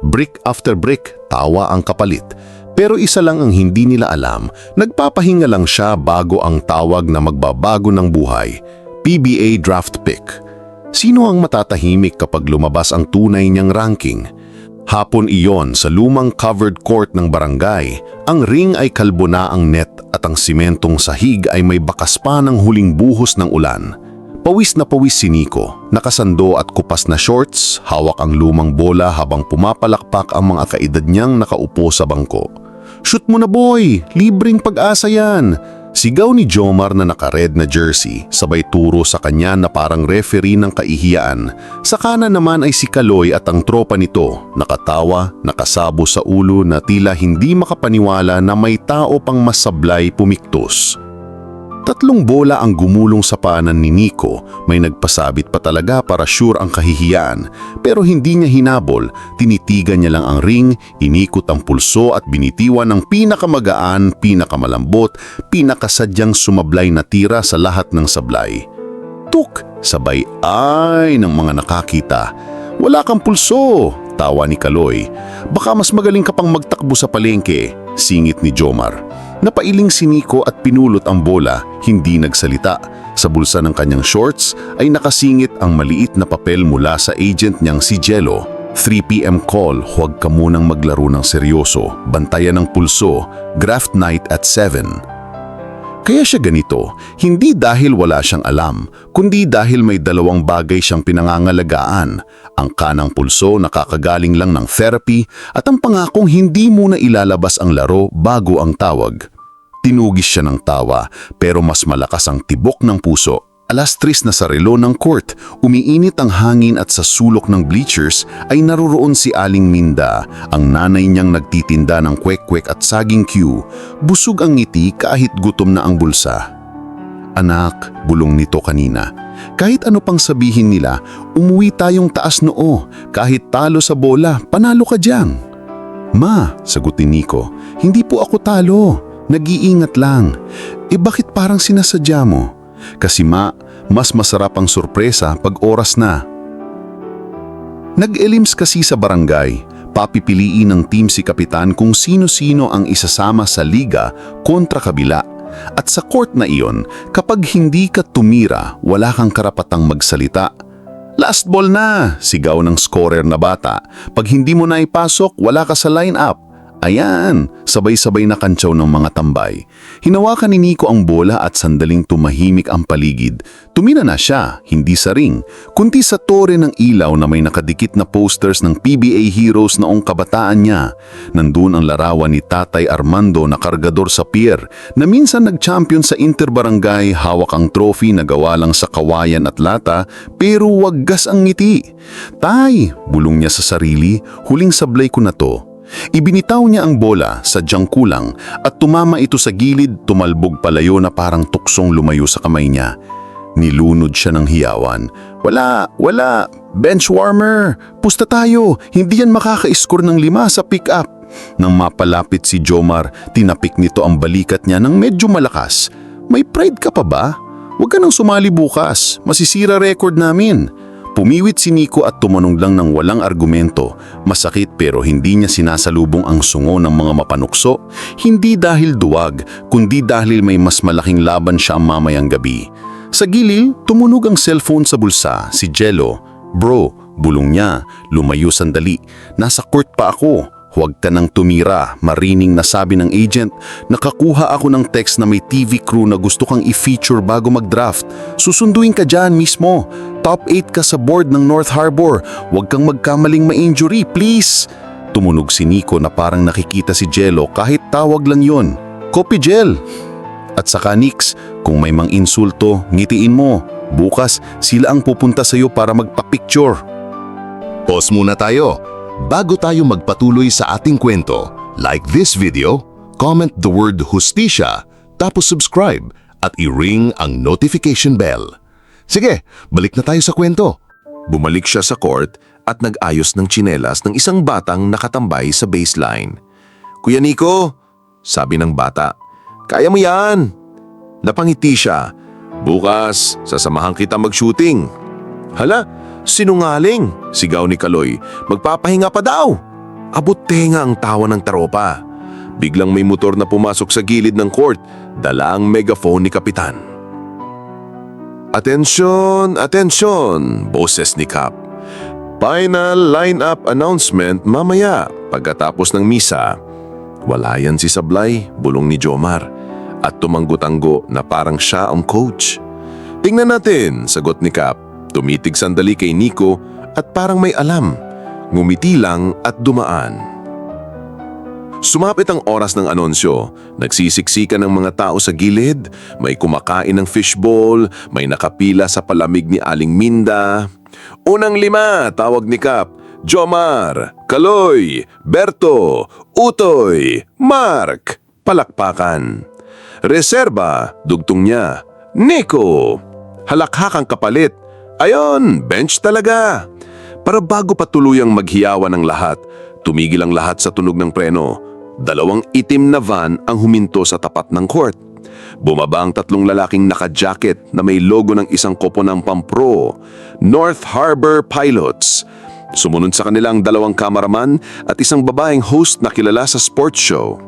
Brick after brick, tawa ang kapalit. Pero isa lang ang hindi nila alam, nagpapahinga lang siya bago ang tawag na magbabago ng buhay, PBA Draft Pick. Sino ang matatahimik kapag lumabas ang tunay niyang ranking? Hapon iyon sa lumang covered court ng barangay, ang ring ay kalbo na ang net at ang simentong sahig ay may bakas pa ng huling buhos ng ulan. Pawis na pawis si Nico, nakasando at kupas na shorts, hawak ang lumang bola habang pumapalakpak ang mga kaedad niyang nakaupo sa bangko. Shoot mo na boy! Libreng pag-asa yan! Sigaw ni Jomar na naka-red na jersey, sabay turo sa kanya na parang referee ng kaihiyaan. Sa kanan naman ay si Kaloy at ang tropa nito, nakatawa, nakasabo sa ulo na tila hindi makapaniwala na may tao pang masablay pumiktos. Tatlong bola ang gumulong sa paanan ni Nico, may nagpasabit pa talaga para sure ang kahihiyaan. Pero hindi niya hinabol, tinitigan niya lang ang ring, inikot ang pulso at binitiwan ng pinakamagaan, pinakamalambot, pinakasadyang sumablay na tira sa lahat ng sablay. Tuk! Sabay ay ng mga nakakita. Wala kang pulso! Tawa ni Kaloy. Baka mas magaling ka pang magtakbo sa palengke, singit ni Jomar. Napailing si Nico at pinulot ang bola, hindi nagsalita. Sa bulsa ng kanyang shorts ay nakasingit ang maliit na papel mula sa agent niyang si Jello. 3pm call, huwag ka munang maglaro ng seryoso, bantayan ng pulso, graft night at 7. Kaya siya ganito, hindi dahil wala siyang alam, kundi dahil may dalawang bagay siyang pinangangalagaan. Ang kanang pulso nakakagaling lang ng therapy at ang pangakong hindi muna ilalabas ang laro bago ang tawag. Tinugis siya ng tawa pero mas malakas ang tibok ng puso. Alas tres na sa relo ng court, umiinit ang hangin at sa sulok ng bleachers ay naroroon si Aling Minda, ang nanay niyang nagtitinda ng kwek-kwek at saging Q. Busog ang ngiti kahit gutom na ang bulsa. Anak, bulong nito kanina. Kahit ano pang sabihin nila, umuwi tayong taas noo. Kahit talo sa bola, panalo ka diyang. Ma, sagutin Nico, hindi po ako talo. Nag-iingat lang. Eh bakit parang sinasadya mo? Kasi ma, mas masarap ang sorpresa pag oras na. Nag-elims kasi sa barangay, papipiliin ng team si Kapitan kung sino-sino ang isasama sa liga kontra kabila. At sa court na iyon, kapag hindi ka tumira, wala kang karapatang magsalita. Last ball na, sigaw ng scorer na bata. Pag hindi mo na ipasok, wala ka sa line-up. Ayan, sabay-sabay na kantsaw ng mga tambay. Hinawakan ni Nico ang bola at sandaling tumahimik ang paligid. Tumina na siya, hindi sa ring, kundi sa tore ng ilaw na may nakadikit na posters ng PBA heroes noong kabataan niya. Nandun ang larawan ni Tatay Armando na kargador sa pier na minsan nag-champion sa interbarangay hawak ang trophy na gawa lang sa kawayan at lata pero waggas ang ngiti. Tay, bulong niya sa sarili, huling sablay ko na to. Ibinitaw niya ang bola sa kulang at tumama ito sa gilid tumalbog palayo na parang tuksong lumayo sa kamay niya. Nilunod siya ng hiyawan. Wala, wala, bench warmer, pusta tayo, hindi yan makaka-score ng lima sa pick-up. Nang mapalapit si Jomar, tinapik nito ang balikat niya ng medyo malakas. May pride ka pa ba? Huwag ka nang sumali bukas, masisira record namin. Pumiwit si Nico at tumanong lang ng walang argumento. Masakit pero hindi niya sinasalubong ang sungo ng mga mapanukso. Hindi dahil duwag, kundi dahil may mas malaking laban siya ang mamayang gabi. Sa gilil, tumunog ang cellphone sa bulsa, si Jello. Bro, bulong niya, lumayo sandali. Nasa court pa ako. Huwag ka nang tumira, marining na sabi ng agent. Nakakuha ako ng text na may TV crew na gusto kang i-feature bago mag-draft. Susunduin ka dyan mismo. Top 8 ka sa board ng North Harbor. Huwag kang magkamaling ma-injury, please. Tumunog si Nico na parang nakikita si Jello kahit tawag lang yon. Copy Jel. At saka Nix, kung may mang insulto, ngitiin mo. Bukas, sila ang pupunta sa'yo para magpa-picture. Pause muna tayo. Bago tayo magpatuloy sa ating kwento, like this video, comment the word hustisya, tapos subscribe at i-ring ang notification bell. Sige, balik na tayo sa kwento. Bumalik siya sa court at nag-ayos ng tsinelas ng isang batang nakatambay sa baseline. Kuya Nico, sabi ng bata, kaya mo yan. Napangiti siya. Bukas, sasamahan kita mag-shooting. Hala, sinungaling, sigaw ni Kaloy. Magpapahinga pa daw. abot tenga ang tawa ng taropa. Biglang may motor na pumasok sa gilid ng court, dala ang megaphone ni Kapitan. Atensyon, atensyon, boses ni Cap. Final lineup announcement mamaya pagkatapos ng misa. Wala yan si Sablay, bulong ni Jomar. At tumanggo-tanggo na parang siya ang coach. Tingnan natin, sagot ni Cap. Tumitig sandali kay Nico at parang may alam. Ngumiti lang at dumaan. Sumapit ang oras ng anunsyo. Nagsisiksikan ng mga tao sa gilid, may kumakain ng fishball, may nakapila sa palamig ni Aling Minda. Unang lima, tawag ni Cap. Jomar, Kaloy, Berto, Utoy, Mark. Palakpakan. Reserba, dugtong niya. Nico, halakhakang kapalit. Ayon, bench talaga. Para bago pa tuluyang maghiyawan ng lahat, tumigil ang lahat sa tunog ng preno. Dalawang itim na van ang huminto sa tapat ng court. Bumaba ang tatlong lalaking naka-jacket na may logo ng isang kopo ng Pampro, North Harbor Pilots. Sumunod sa kanila ang dalawang kameraman at isang babaeng host na kilala sa sports show.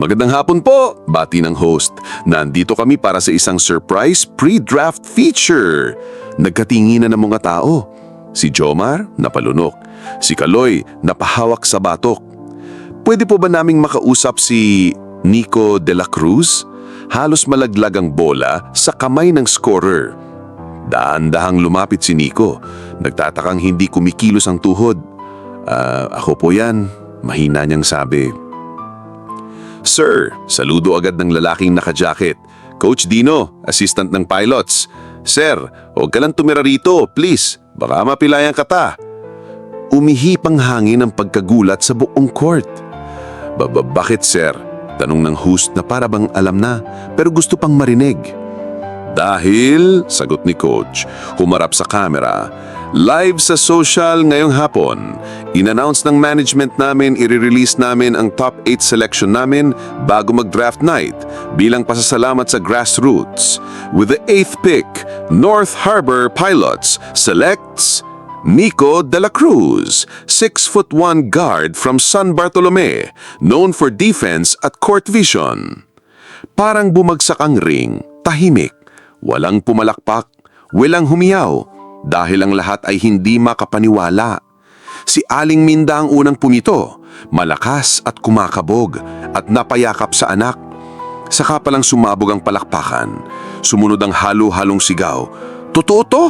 Magandang hapon po, bati ng host. Nandito kami para sa isang surprise pre-draft feature. Nagkatinginan ng mga tao. Si Jomar, napalunok. Si Kaloy, napahawak sa batok. Pwede po ba naming makausap si Nico de la Cruz? Halos malaglag ang bola sa kamay ng scorer. Daan-dahang lumapit si Nico. Nagtatakang hindi kumikilos ang tuhod. "Ah, ako po yan, mahina niyang sabi. Sir, saludo agad ng lalaking naka-jacket. Coach Dino, assistant ng pilots. Sir, huwag ka lang tumira rito, please. Baka mapilayan ka ta. Umihip ang hangin ng pagkagulat sa buong court. Baba, bakit sir? Tanong ng host na para bang alam na pero gusto pang marinig. Dahil, sagot ni coach, humarap sa camera, live sa social ngayong hapon, in-announce ng management namin i-release namin ang top 8 selection namin bago mag-draft night bilang pasasalamat sa grassroots. With the 8th pick, North Harbor Pilots selects Nico de la Cruz, 6'1 guard from San Bartolome, known for defense at court vision. Parang bumagsak ang ring, tahimik, walang pumalakpak, walang humiyaw, dahil ang lahat ay hindi makapaniwala. Si Aling Minda ang unang pumito, malakas at kumakabog at napayakap sa anak. Saka palang sumabog ang palakpakan. Sumunod ang halo-halong sigaw. Totoo to?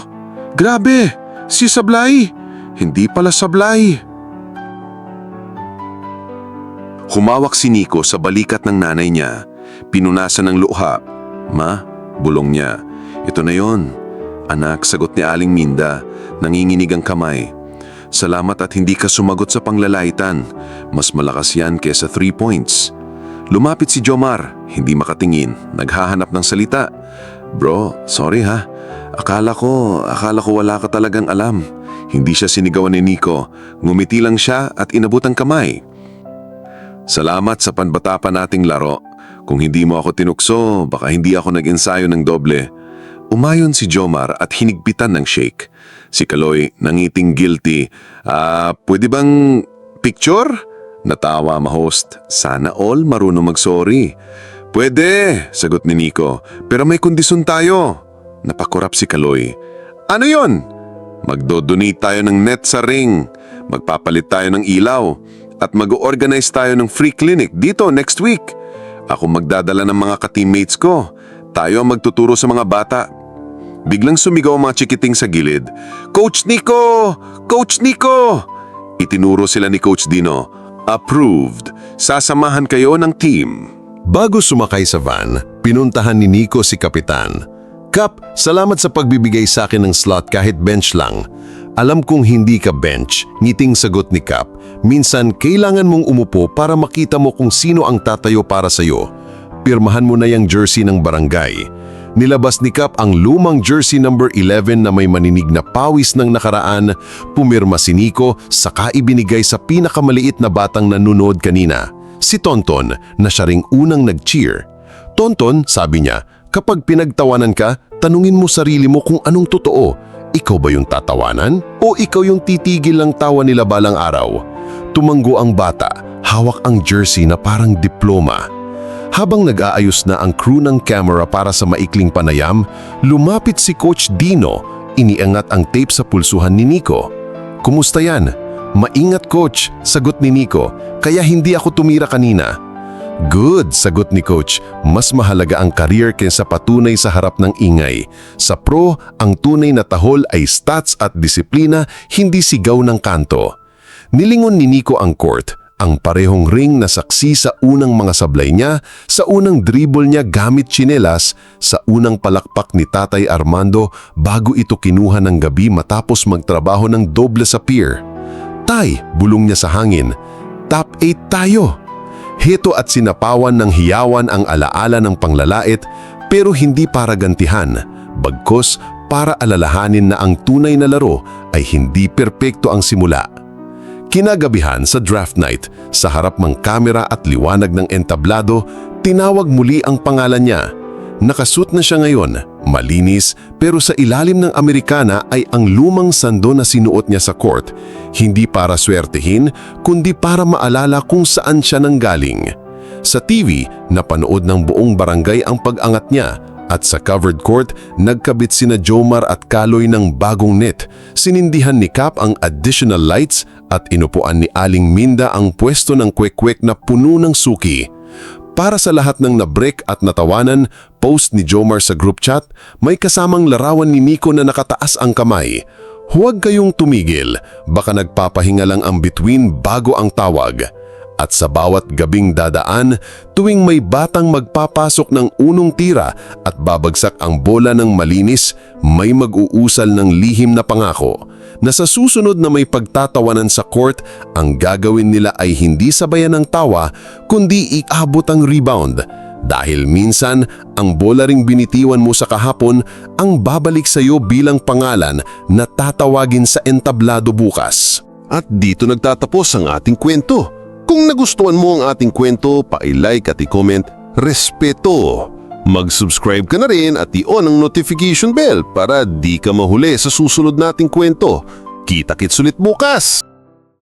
Grabe! Si Sablay! Hindi pala Sablay! Humawak si Nico sa balikat ng nanay niya. Pinunasan ng luha. Ma, bulong niya. Ito na yon. Anak, sagot ni Aling Minda. Nanginginig ang kamay. Salamat at hindi ka sumagot sa panglalaitan. Mas malakas yan kesa three points. Lumapit si Jomar, hindi makatingin, naghahanap ng salita. Bro, sorry ha. Akala ko, akala ko wala ka talagang alam. Hindi siya sinigawan ni Nico. Ngumiti lang siya at inabot ang kamay. Salamat sa panbata pa nating laro. Kung hindi mo ako tinukso, baka hindi ako nag-ensayo ng doble. Umayon si Jomar at hinigpitan ng shake. Si Kaloy nangiting guilty. Ah, pwede bang picture? Natawa ma host. Sana all marunong mag-sorry. Pwede, sagot ni Nico. Pero may kondisyon tayo. Napakurap si Kaloy. Ano yon? Magdo-donate tayo ng net sa ring. Magpapalit tayo ng ilaw. At mag-organize tayo ng free clinic dito next week. Ako magdadala ng mga ka-teammates ko. Tayo ang magtuturo sa mga bata. Biglang sumigaw ang mga chikiting sa gilid. Coach Nico! Coach Nico! Itinuro sila ni Coach Dino. Approved. Sasamahan kayo ng team. Bago sumakay sa van, pinuntahan ni Nico si Kapitan. Kap, salamat sa pagbibigay sa akin ng slot kahit bench lang. Alam kong hindi ka bench, ngiting sagot ni Kap. Minsan, kailangan mong umupo para makita mo kung sino ang tatayo para sa'yo. Pirmahan mo na yung jersey ng barangay. Nilabas ni Kap ang lumang jersey number 11 na may maninig na pawis ng nakaraan, pumirma si Nico, saka ibinigay sa pinakamaliit na batang nanonood kanina, si Tonton na siya ring unang nag-cheer. Tonton, sabi niya, kapag pinagtawanan ka, tanungin mo sarili mo kung anong totoo. Ikaw ba yung tatawanan? O ikaw yung titigil lang tawa nila balang araw? Tumanggo ang bata, hawak ang jersey na parang diploma. Habang nag-aayos na ang crew ng camera para sa maikling panayam, lumapit si Coach Dino, iniangat ang tape sa pulsuhan ni Nico. Kumusta yan? Maingat coach, sagot ni Nico, kaya hindi ako tumira kanina. Good, sagot ni coach. Mas mahalaga ang career kaysa patunay sa harap ng ingay. Sa pro, ang tunay na tahol ay stats at disiplina, hindi sigaw ng kanto. Nilingon ni Nico ang court, ang parehong ring na saksi sa unang mga sablay niya, sa unang dribble niya gamit tsinelas, sa unang palakpak ni Tatay Armando bago ito kinuha ng gabi matapos magtrabaho ng doble sa pier. Tay, bulong niya sa hangin. Top 8 tayo. Heto at sinapawan ng hiyawan ang alaala ng panglalait pero hindi para gantihan, bagkos para alalahanin na ang tunay na laro ay hindi perpekto ang simula. Kinagabihan sa draft night, sa harap ng kamera at liwanag ng entablado, tinawag muli ang pangalan niya. Nakasuot na siya ngayon, malinis, pero sa ilalim ng Amerikana ay ang lumang sando na sinuot niya sa court, hindi para swertehin, kundi para maalala kung saan siya nanggaling. Sa TV, napanood ng buong barangay ang pag-angat niya at sa covered court, nagkabit sina Jomar at Kaloy ng bagong net. Sinindihan ni Cap ang additional lights at inupuan ni Aling Minda ang pwesto ng kwek-kwek na puno ng suki. Para sa lahat ng nabreak at natawanan, post ni Jomar sa group chat, may kasamang larawan ni Nico na nakataas ang kamay. Huwag kayong tumigil, baka nagpapahinga lang ang between bago ang tawag. At sa bawat gabing dadaan, tuwing may batang magpapasok ng unong tira at babagsak ang bola ng malinis, may mag-uusal ng lihim na pangako na sa susunod na may pagtatawanan sa court, ang gagawin nila ay hindi sabayan ng tawa kundi iabot ang rebound. Dahil minsan, ang bola ring binitiwan mo sa kahapon ang babalik sa iyo bilang pangalan na tatawagin sa entablado bukas. At dito nagtatapos ang ating kwento. Kung nagustuhan mo ang ating kwento, pa-like at i-comment, respeto. Mag-subscribe ka na rin at i-on ang notification bell para di ka mahuli sa susunod nating kwento. Kita-kits ulit bukas!